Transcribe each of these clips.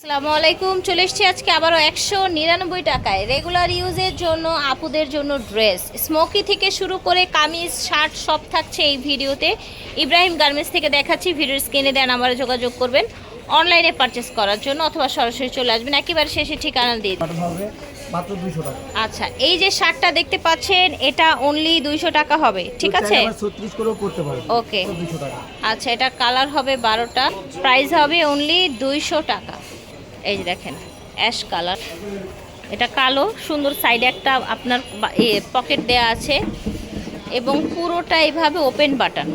আসসালামু আলাইকুম চলে এসেছি আজকে আবারও একশো নিরানব্বই টাকায়। রেগুলার ইউজের জন্য আপুদের জন্য ড্রেস স্মোকি থেকে শুরু করে কামিজ শার্ট সব থাকছে এই ভিডিওতে। ইব্রাহিম গার্মেন্টস থেকে দেখাচ্ছি ভিডিওর স্ক্রিনে দেন নাম্বারে যোগাযোগ করবেন। অনলাইনে পারচেস করার জন্য অথবা সরাসরি চলে আসবেন। একেবারে শেষে ঠিকানা দিয়ে মাত্র দুইশো টাকা। আচ্ছা এই যে শার্টটা দেখতে পাচ্ছেন এটা অনলি দুইশো টাকা হবে। ঠিক আছে? ছত্রিশ করেও করতে পারবে ওকে আচ্ছা এটা কালার হবে বারোটা। প্রাইস হবে অনলি দুইশো টাকা। এই যে দেখেন অ্যাশ কালার এটা কালো সুন্দর সাইডে একটা আপনার পকেট দেয়া আছে। এবং পুরোটা এইভাবে ওপেন বাটন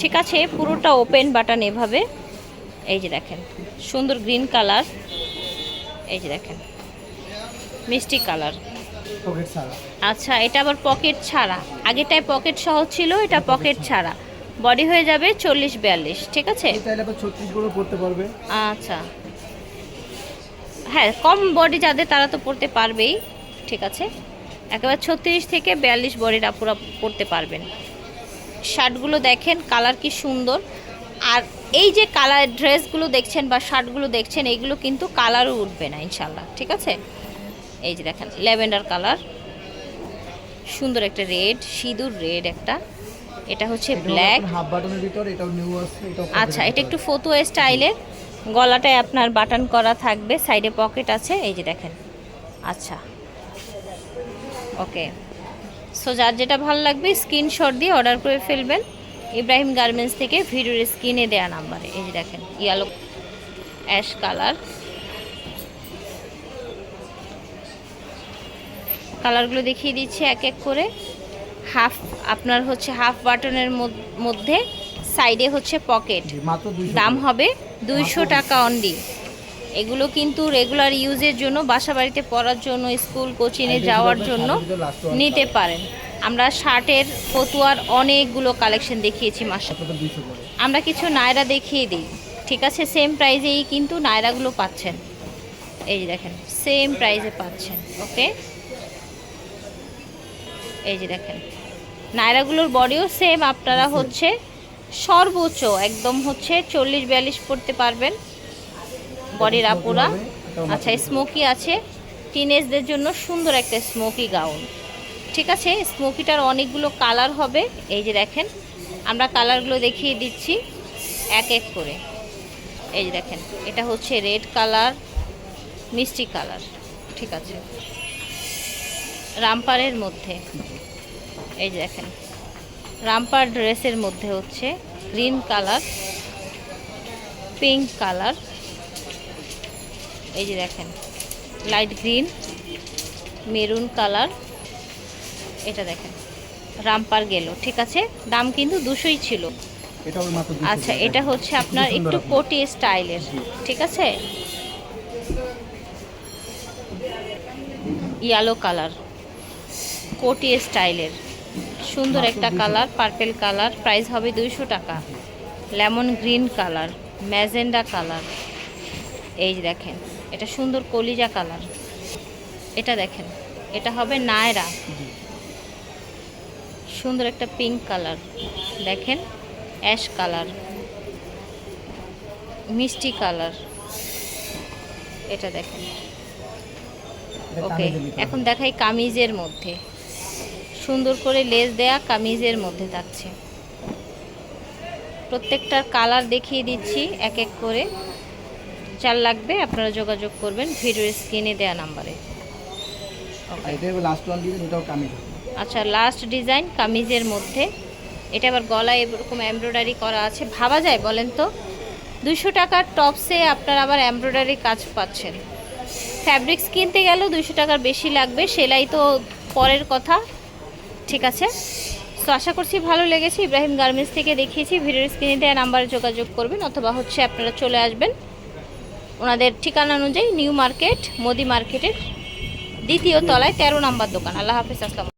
ঠিক আছে পুরোটা ওপেন বাটন এভাবে। এই যে দেখেন সুন্দর গ্রিন কালার এই যে দেখেন মিষ্টি কালার আচ্ছা এটা আবার পকেট ছাড়া। আগেটায় পকেট সহ ছিল এটা পকেট ছাড়া। বডি হয়ে যাবে চল্লিশ বিয়াল্লিশ ঠিক আছে? আচ্ছা। হ্যাঁ কম বডি যাদের তারা তো পড়তে পারবেই ঠিক আছে? একেবারে ছত্রিশ থেকে বিয়াল্লিশ বডিটা পুরো পড়তে পারবেন। শার্টগুলো দেখেন কালার কি সুন্দর। আর এই যে কালার ড্রেসগুলো দেখছেন বা শার্টগুলো দেখছেন এইগুলো কিন্তু কালারও উঠবে না ইনশাল্লাহ ঠিক আছে? এই যে দেখেন ল্যাভেন্ডার কালার সুন্দর একটা রেড সিঁদুর রেড একটা। এটা হচ্ছে ব্ল্যাক হাফ বাটনের ভিতর এটাও নিউ আসছে আচ্ছা এটা একটু। ফতো স্টাইলের গলাটায় আপনার বাটন করা থাকবে, সাইডে পকেট আছে, এই যে দেখেন। আচ্ছা। ওকে। সো যার যেটা ভালো লাগবে, স্ক্রিনশট দিয়ে অর্ডার করে ফেলবেন। ইব্রাহিম গার্মেন্টস থেকে ভিডিওর স্ক্রিনে দেওয়া নাম্বারে। এই যে দেখেন ইয়েলো অ্যাশ কালার কালারগুলো দেখিয়ে দিচ্ছি এক এক করে। হাফ আপনার হচ্ছে হাফ বাটনের মধ্যে সাইডে হচ্ছে পকেট। দাম হবে দুইশো টাকা অনলি এগুলো কিন্তু রেগুলার ইউজের জন্য বাসা বাড়িতে পড়ার জন্য স্কুল কোচিংয়ে যাওয়ার জন্য নিতে পারেন। আমরা শার্টের ফতুয়ার অনেকগুলো কালেকশন দেখিয়েছি মাসে আমরা কিছু নায়রা দেখিয়ে দিই। ঠিক আছে সেম প্রাইজেই কিন্তু নায়রাগুলো পাচ্ছেন। এই যে দেখেন সেম প্রাইজে পাচ্ছেন ওকে এই যে দেখেন নায়রাগুলোর বডিও সেম আপনারা হচ্ছে সর্বোচ্চ একদম হচ্ছে চল্লিশ বিয়াল্লিশ পড়তে পারবেন। বডির আপুরা। আচ্ছা স্মোকি আছে। টিনেজদের জন্য সুন্দর একটা স্মোকি গাউন ঠিক আছে? স্মোকিটার অনেকগুলো কালার হবে। এই যে দেখেন আমরা কালারগুলো দেখিয়ে দিচ্ছি এক এক করে। এই যে দেখেন এটা হচ্ছে রেড কালার মিষ্টি কালার ঠিক আছে? রামপারের মধ্যে। এই যে দেখেন রামপার ড্রেসের মধ্যে হচ্ছে গ্রিন কালার পিঙ্ক কালার। এই যে দেখেন লাইট গ্রিন মেরুন কালার। এটা দেখেন রামপার গেল ঠিক আছে? দাম কিন্তু দুশোই ছিল। এটা হবে মাত্র 200 আচ্ছা এটা হচ্ছে আপনার একটু কোটি স্টাইলের ঠিক আছে? ইয়েলো কালার কোটি স্টাইলের। সুন্দর একটা কালার পার্পেল কালার প্রাইস হবে দুইশো টাকা। Lemon green colour magenta colour. এই দেখেন এটা সুন্দর কলিজা কালার। এটা দেখেন এটা হবে নায়রা। সুন্দর একটা পিঙ্ক কালার। দেখেন অ্যাশ কালার। মিষ্টি কালার। এটা দেখেন। ওকে এখন দেখাই কামিজের মধ্যে। সুন্দর করে লেস দেয়া কামিজের মধ্যে থাকছে। প্রত্যেকটার কালার দেখিয়ে দিচ্ছি এক এক করে। চাল লাগবে আপনারা যোগাযোগ করবেন ভিডিও স্ক্রিনে দেওয়া নাম্বারে। আচ্ছা লাস্ট ডিজাইন কামিজের মধ্যে। এটা আবার গলায় এরকম এমব্রয়ডারি করা আছে। ভাবা যায় বলেন তো? দুশো টাকার টপসে আপনারা আবার এমব্রয়ডারি কাজ পাচ্ছেন। ফ্যাব্রিক্স কিনতে গেলেও দুশো টাকার বেশি লাগবে সেলাই তো পরের কথা। ঠিক আছে? তো আশা করছি ভালো লেগেছে। ইব্রাহিম গার্মেন্টস থেকে দেখিয়েছি। ভিডিওর স্ক্রিনে দেওয়া নাম্বারে যোগাযোগ করবেন অথবা হচ্ছে আপনারা চলে আসবেন। ওনাদের ঠিকানা অনুযায়ী নিউ মার্কেট মোদি মার্কেটের দ্বিতীয় তলায় তেরো নাম্বার দোকান। আল্লাহ হাফিজ, আসসালাম